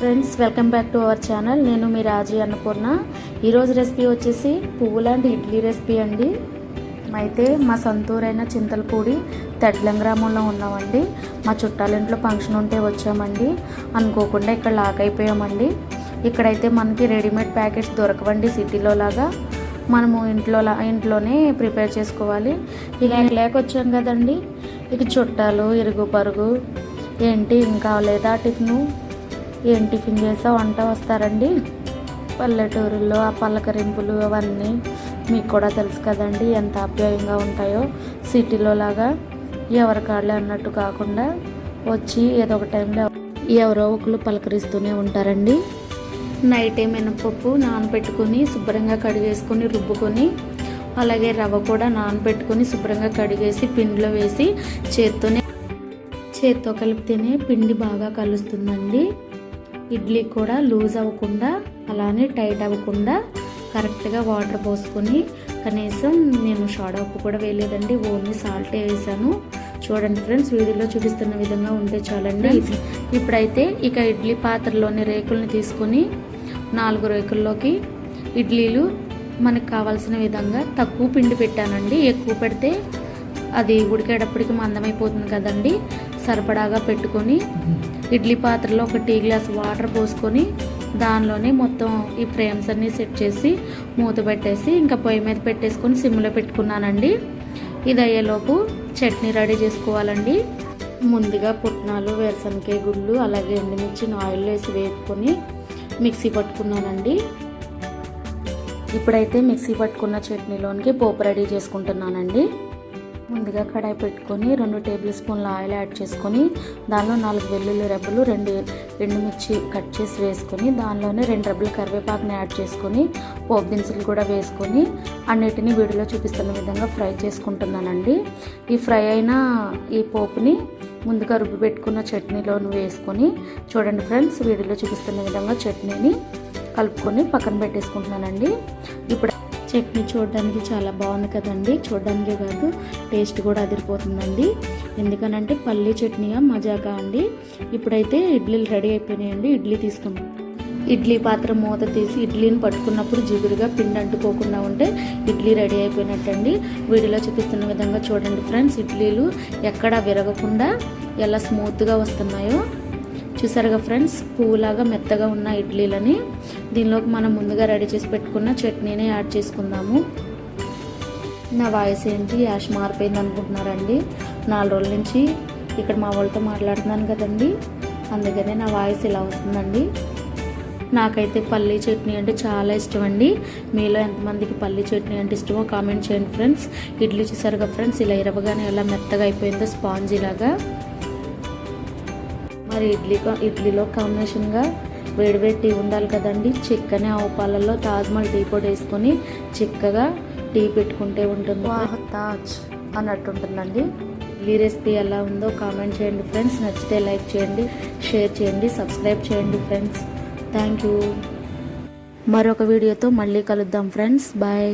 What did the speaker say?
Friends welcome back to our channel నేను మీ రాజీ అన్నపూర్ణ. ఈరోజు రెసిపీ వచ్చేసి పువ్వులాంటి ఇడ్లీ రెసిపీ అండి. అయితే మా సొంతూరైన చింతలపూడి తెడ్లం గ్రామంలో ఉన్నామండి. మా చుట్టాలింట్లో ఫంక్షన్ ఉంటే వచ్చామండి. అనుకోకుండా ఇక్కడ లాక్ అయిపోయామండి. ఇక్కడైతే మనకి రెడీమేడ్ ప్యాకెట్స్ దొరకవండి సిటీలో లాగా. మనము ఇంట్లో ఇంట్లోనే ప్రిపేర్ చేసుకోవాలి. ఇక లేకొచ్చాం కదండి. ఇక చుట్టాలు ఇరుగు పరుగు ఏంటి ఇంకా లేదా టిఫిను? ఏం టిఫిన్ చేసా వంట వస్తారండి. పల్లెటూరుల్లో ఆ పలకరింపులు అవన్నీ మీకు కూడా తెలుసు కదండి ఎంత ఆప్యాయంగా ఉంటాయో. సిటీలో లాగా ఎవరి కాళ్ళే అన్నట్టు కాకుండా వచ్చి ఏదో ఒక టైంలో ఎవరో ఒకరు పలకరిస్తూనే ఉంటారండి. నైట్ మినపప్పు నానబెట్టుకొని శుభ్రంగా కడిగేసుకొని రుబ్బుకొని అలాగే రవ్వ కూడా నానబెట్టుకొని శుభ్రంగా కడిగేసి పిండిలో వేసి చేత్తోనే చేత్తో కలిపితేనే పిండి బాగా కలుస్తుందండి. ఇడ్లీ కూడా లూజ్ అవ్వకుండా అలానే టైట్ అవ్వకుండా కరెక్ట్గా వాటర్ పోసుకొని కనీసం నేను సోడా ఉప్పు కూడా వేయలేదండి ఓన్లీ సాల్టే వేసాను. చూడండి ఫ్రెండ్స్ వీడియోలో చూపిస్తున్న విధంగా ఉంటే చాలండి. ఇప్పుడైతే ఇక ఇడ్లీ పాత్రలోని రేకుల్ని తీసుకొని నాలుగు రేకుల్లోకి ఇడ్లీలు మనకు కావాల్సిన విధంగా తక్కువ పిండి పెట్టానండి. ఎక్కువ పెడితే అది ఉడికేటప్పటికి మందమైపోతుంది కదండి. సరిపడాగా పెట్టుకొని ఇడ్లీ పాత్రలో ఒక టీ గ్లాస్ వాటర్ పోసుకొని దానిలోనే మొత్తం ఈ ఫ్రేమ్స్ అన్నీ సెట్ చేసి మూత పెట్టేసి ఇంకా పొయ్యి మీద పెట్టేసుకొని సిమ్లో పెట్టుకున్నానండి. ఇది అయ్యేలోపు చట్నీ రెడీ చేసుకోవాలండి. ముందుగా పుట్నాలు వేరుశనగకాయ గుళ్ళు అలాగే ఎండుమిర్చి ఆయిల్ వేసి వేపుకొని మిక్సీ పట్టుకున్నానండి. ఇప్పుడైతే మిక్సీ పట్టుకున్న చట్నీలోనికి పోపు రెడీ చేసుకుంటున్నానండి. ముందుగా కడాయి పెట్టుకొని రెండు టేబుల్ స్పూన్ల ఆయిల్ యాడ్ చేసుకొని దానిలో నాలుగు వెల్లుల్లి రెబ్బలు రెండు ఎండుమిర్చి కట్ చేసి వేసుకొని దానిలోనే రెండు రెబ్బల కరివేపాకుని యాడ్ చేసుకొని పోపు దినుసులు కూడా వేసుకొని అన్నిటిని వీడియోలో చూపిస్తున్న విధంగా ఫ్రై చేసుకుంటున్నానండి. ఈ ఫ్రై అయిన ఈ పోపుని ముందుగా రుబ్బి పెట్టుకున్న చట్నీలోను వేసుకొని చూడండి ఫ్రెండ్స్ వీడియోలో చూపిస్తున్న విధంగా చట్నీని కలుపుకొని పక్కన పెట్టేసుకుంటున్నానండి. ఇప్పుడు చట్నీ చూడడానికి చాలా బాగుంది కదండి. చూడడానికే కాదు టేస్ట్ కూడా అదిరిపోతుందండి. ఎందుకనంటే పల్లీ చట్నీగా మజాగా అండి. ఇప్పుడైతే ఇడ్లీలు రెడీ అయిపోయినాయండి. ఇడ్లీ తీసుకుంటాం ఇడ్లీ పాత్ర మూత తీసి ఇడ్లీని పట్టుకున్నప్పుడు జిగురుగా పిండి అంటుకోకుండా ఉంటే ఇడ్లీ రెడీ అయిపోయినట్టండి. వీడియోలో చూపిస్తున్న విధంగా చూడండి ఫ్రెండ్స్ ఇడ్లీలు ఎక్కడా విరగకుండా ఎలా స్మూత్గా వస్తున్నాయో. చూసారుగా ఫ్రెండ్స్? పువ్వులాగా మెత్తగా ఉన్న ఇడ్లీలని దీనిలోకి మనం ముందుగా రెడీ చేసి పెట్టుకున్న చట్నీని యాడ్ చేసుకుందాము. నా వాయిస్ ఏంటి? యాష్ మారిపోయింది అనుకుంటున్నారండి. నాలుగు రోజుల నుంచి ఇక్కడ మా వాళ్ళతో మాట్లాడుతున్నాను కదండి. అందుకనే నా వాయిస్ ఇలా వస్తుందండి. నాకైతే పల్లీ చట్నీ అంటే చాలా ఇష్టం అండి మీలో ఎంతమందికి పల్లీ చట్నీ అంటే ఇష్టమో కామెంట్ చేయండి ఫ్రెండ్స్. ఇడ్లీ చూసారుగా ఫ్రెండ్స్? ఇలా ఇరవగానే ఎలా మెత్తగా అయిపోయిందో స్పాంజీ లాగా మరి ఇడ్లీ ఇడ్లీలో కాంబినేషన్గా వేడివేడి టీ ఉండాలి కదండి. చిక్కని ఆవు పాలల్లో తాజ్మహల్ టీ పొడి వేసుకొని చిక్కగా టీ పెట్టుకుంటే ఉంటుంది. తాజ్ అన్నట్టు ఉంటుందండి ఈ రెసిపీ ఎలా ఉందో కామెంట్ చేయండి ఫ్రెండ్స్. నచ్చితే లైక్ చేయండి షేర్ చేయండి సబ్స్క్రైబ్ చేయండి ఫ్రెండ్స్. Thank you. మరొక వీడియోతో మళ్ళీ కలుద్దాం ఫ్రెండ్స్. బాయ్.